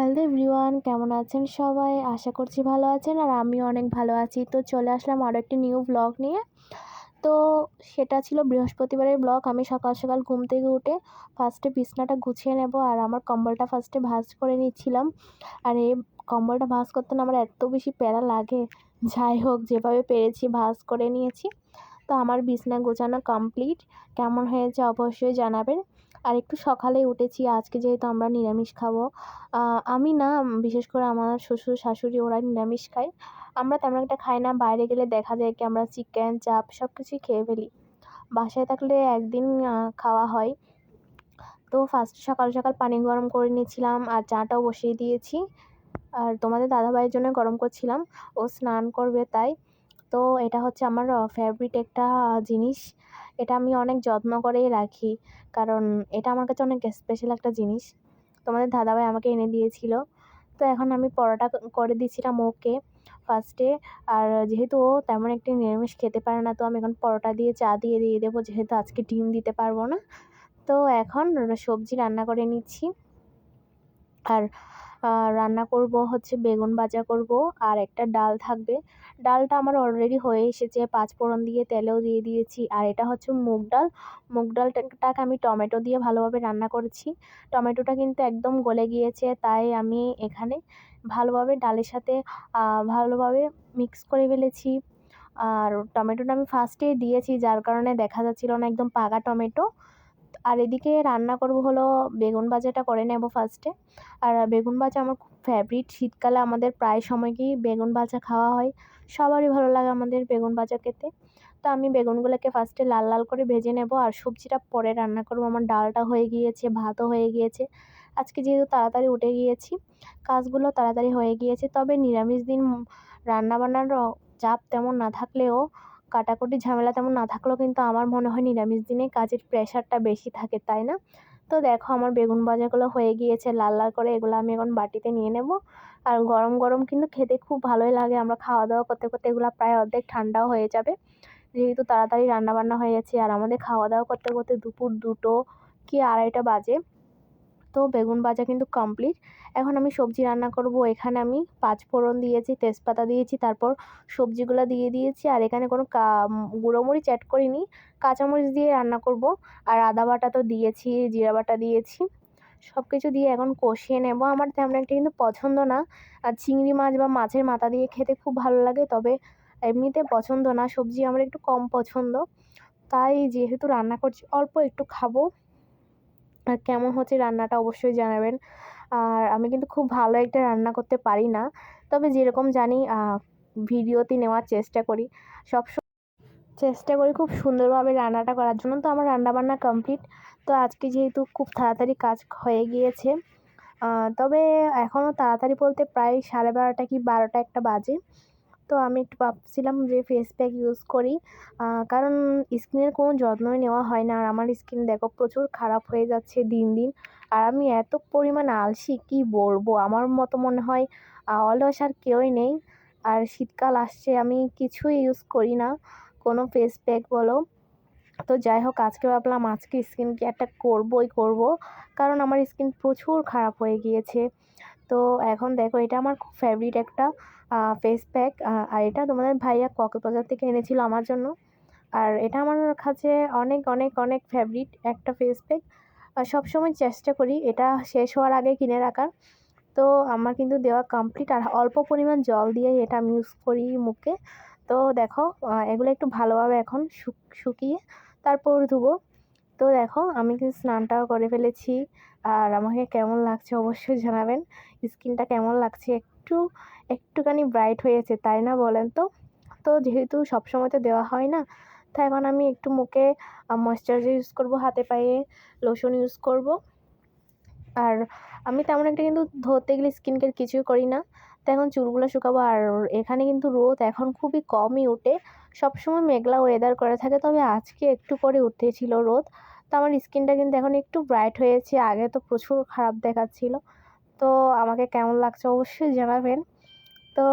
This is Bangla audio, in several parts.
হ্যালো এভরিওয়ান কেমন আছেন সবাই? আশা করছি ভালো আছেন আর আমিও অনেক ভালো আছি। তো চলে আসলাম আরও একটি নিউ ব্লগ নিয়ে। তো সেটা ছিল বৃহস্পতিবারের ব্লগ আমি সকাল সকাল ঘুম থেকে উঠে ফার্স্টে বিছনাটা গুছিয়ে নেব আর আমার কম্বলটা ফার্স্টে ভাঁজ করে নিচ্ছিলাম। আর এই কম্বলটা ভাঁজ করতে না আমার এত বেশি প্যারা লাগে। যাই হোক, যেভাবে পেরেছি ভাঁজ করে নিয়েছি। তো আমার বিছনা গোছানো কমপ্লিট কেমন হয়েছে অবশ্যই জানাবেন। আর একটু সকালে উঠেছি, আজকে যেহেতু আমরা নিরামিষ খাব। আমি না, বিশেষ করে আমার শ্বশুর শাশুড়ি ওরা নিরামিষ খায়। আমরা তেমন একটা খাই না, বাইরে গেলে দেখা যায় কি আমরা চিকেন, চাপ সব কিছুই খেয়ে ফেলি। বাসায় থাকলে একদিন খাওয়া হয়। তো ফার্স্ট সকাল সকাল পানি গরম করে নিয়েছিলাম আর চাটাও বসিয়ে দিয়েছি। আর তোমাদের দাদাভাইয়ের জন্য গরম করছিলাম। ও স্নান করবে তাই। তো এটা হচ্ছে আমার ফেভারিট একটা জিনিস। এটা আমি অনেক যত্ন করেই রাখি। কারণ এটা আমার কাছে অনেক স্পেশাল একটা জিনিস। তোমাদের দাদাভাই আমাকে এনে দিয়েছিল। তো এখন আমি পরোটা করে দিচ্ছিলাম ওকে ফার্স্টে আর যেহেতু ও তেমন একটি নিরামিষ খেতে পারে না, তো আমি এখন পরোটা দিয়ে চা দিয়ে দিয়ে দেবো। যেহেতু আজকে ডিম দিতে পারব না। তো এখন সবজি রান্না করে নিচ্ছি। আর রান্না করব, হচ্ছে বেগুন ভাজা করব আর একটা ডাল থাকবে। ডালটা আমার অলরেডি হয়ে এসেছে, পাঁচ ফোড়ন দিয়ে তেলেও দিয়ে দিয়েছি আর এটা হচ্ছে মুগ ডাল। মুগ ডালটাকে আমি টমেটো দিয়ে ভালোভাবে রান্না করেছি। টমেটোটা কিন্তু একদম গলে গিয়েছে, তাই আমি এখানে ভালোভাবে ডালের সাথে ভালোভাবে মিক্স করে ফেলেছি। আর টমেটোটা আমি ফার্স্টেই দিয়েছি, যার কারণে দেখা যাচ্ছিল না একদম পাকা টমেটো। আর এদিকে রান্না করব হলো বেগুন ভাজাটা করে নেব ফার্স্টে আর বেগুন ভাজা আমার খুব ফেভারিট শীতকালে আমাদের প্রায় সময়কেই বেগুন ভাজা খাওয়া হয়। সবারই ভালো লাগে আমাদের বেগুন ভাজা খেতে। তো আমি বেগুনগুলোকে ফার্স্টে লাল লাল করে ভেজে নেব। আর সবজিটা পরে রান্না করব। আমার ডালটা হয়ে গিয়েছে, ভাতও হয়ে গিয়েছে। আজকে যেহেতু তাড়াতাড়ি উঠে গিয়েছি, কাজগুলো তাড়াতাড়ি হয়ে গিয়েছে, তবে নিরামিষ দিন রান্নাবান্নার চাপ তেমন না থাকলেও কাটাকুটি ঝামেলা তেমন না থাকলেও কিন্তু আমার মনে হয় নিরামিষ দিনে কাজের প্রেশারটা বেশি থাকে, তাই না? তো দেখো আমার বেগুন ভাজাগুলো হয়ে গিয়েছে, লাল লাল করে এগুলো আমি এখন বাটিতে নিয়ে নেব। আর গরম গরম কিন্তু খেতে খুব ভালোই লাগে, আমরা খাওয়া দাওয়া করতে করতে এগুলো প্রায় অর্ধেক ঠান্ডাও হয়ে যাবে। যেহেতু তাড়াতাড়ি রান্নাবান্না হয়ে যাচ্ছে আর আমাদের খাওয়া দাওয়া করতে করতে দুপুর দুটো কি আড়াইটা বাজে। তো বেগুন ভাজা কিন্তু কমপ্লিট এখন আমি সবজি রান্না করব। এখানে আমি পাঁচ ফোড়ন দিয়েছি, তেজপাতা দিয়েছি, তারপর সবজিগুলো দিয়ে দিয়েছি। আর এখানে কোনো গুঁড়ো মরিচ অ্যাড করিনি। কাঁচামরিচ দিয়ে রান্না করব। আর আদা বাটা তো দিয়েছি, জিরা বাটা দিয়েছি। সব কিছু দিয়ে এখন কষিয়ে নেব। আমার তেমন একটা কিন্তু পছন্দ না। আর চিংড়ি মাছ বা মাছের মাথা দিয়ে খেতে খুব ভালো লাগে, তবে এমনিতে পছন্দ না। সবজি আমার একটু কম পছন্দ। তাই যেহেতু রান্না করছি, অল্প একটু খাব। কেমন হচ্ছে রান্নাটা অবশ্যই জানাবেন। আর আমি কিন্তু খুব ভালো একটা রান্না করতে পারি না। তবে যেরকম জানি ভিডিওতে নেওয়ার চেষ্টা করি। সব চেষ্টা করি খুব সুন্দরভাবে রান্নাটা করার জন্য। তো আমার রান্নাবান্না কমপ্লিট। তো আজকে যেহেতু খুব তাড়াতাড়ি কাজ হয়ে গিয়েছে তবে এখনও তাড়াতাড়ি বলতে প্রায় সাড়ে বারোটা কি বারোটা একটা বাজে। তো আমি একটু ভাবছিলাম যে ফেস প্যাক ইউজ করি। কারণ স্কিনের কোনো যত্নই নেওয়া হয় না। আর আমার স্কিন দেখো প্রচুর খারাপ হয়ে যাচ্ছে দিন দিন। আর আমি এত পরিমাণ আলসি, কী বলব? আমার মতো মনে হয় অলস আর কেউই নেই। আর শীতকাল আসছে, আমি কিছুই ইউজ করি না। কোনো ফেস প্যাক বলো। তো যাই হোক, আজকে ভাবলাম আজকে স্কিন কেয়ারটা করবোই করব। কারণ আমার স্কিন প্রচুর খারাপ হয়ে গিয়েছে। তো এখন দেখো, এটা আমার খুব ফেভারিট একটা ফেস প্যাক আর এটা তোমাদের ভাইয়া কক্সবাজার থেকে এনেছিল আমার জন্য। আর এটা আমার কাছে অনেক অনেক অনেক ফেভারিট একটা ফেস প্যাক সবসময় চেষ্টা করি এটা শেষ হওয়ার আগে কিনে রাখার। তো আমার কিন্তু দেওয়া কমপ্লিট আর অল্প পরিমাণ জল দিয়েই এটা আমি ইউজ করি মুখে। তো দেখো এগুলো একটু ভালোভাবে এখন শুকিয়ে তারপর ধুবো। তো দেখো, আমি কিন্তু স্নানটাও করে ফেলেছি। আর আমাকে কেমন লাগছে অবশ্যই জানাবেন। স্কিনটা কেমন লাগছে? একটু, একটুখানি ব্রাইট হয়েছে, তাই না বলেন তো? তো যেহেতু সবসময় তো দেওয়া হয় না, তো এখন আমি একটু মুখে ময়েশ্চারাইজার ইউজ করব, হাতে পায়ে লোশন ইউজ করব। আর আমি তেমন একটা কিন্তু ধরতে গেলে স্কিন কেয়ার কিছুই করি না। তো এখন চুলগুলো শুকাবো আর এখানে কিন্তু রোদ এখন খুবই কমই ওঠে। সবসময় মেঘলা ওয়েদার করে থাকে, তবে আজকে একটু করে উঠেছিল রোদ। তো আমার স্কিনটা কিন্তু এখন একটু ব্রাইট হয়েছে, আগে তো প্রচুর খারাপ দেখাচ্ছিল। তো আমাকে কেমন লাগছে অবশ্যই জানাবেন। তো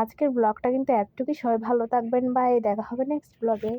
আজকের ব্লগটা কিন্তু এতটুকুই, সবাই ভালো থাকবেন বাই দেখা হবে নেক্সট ব্লগে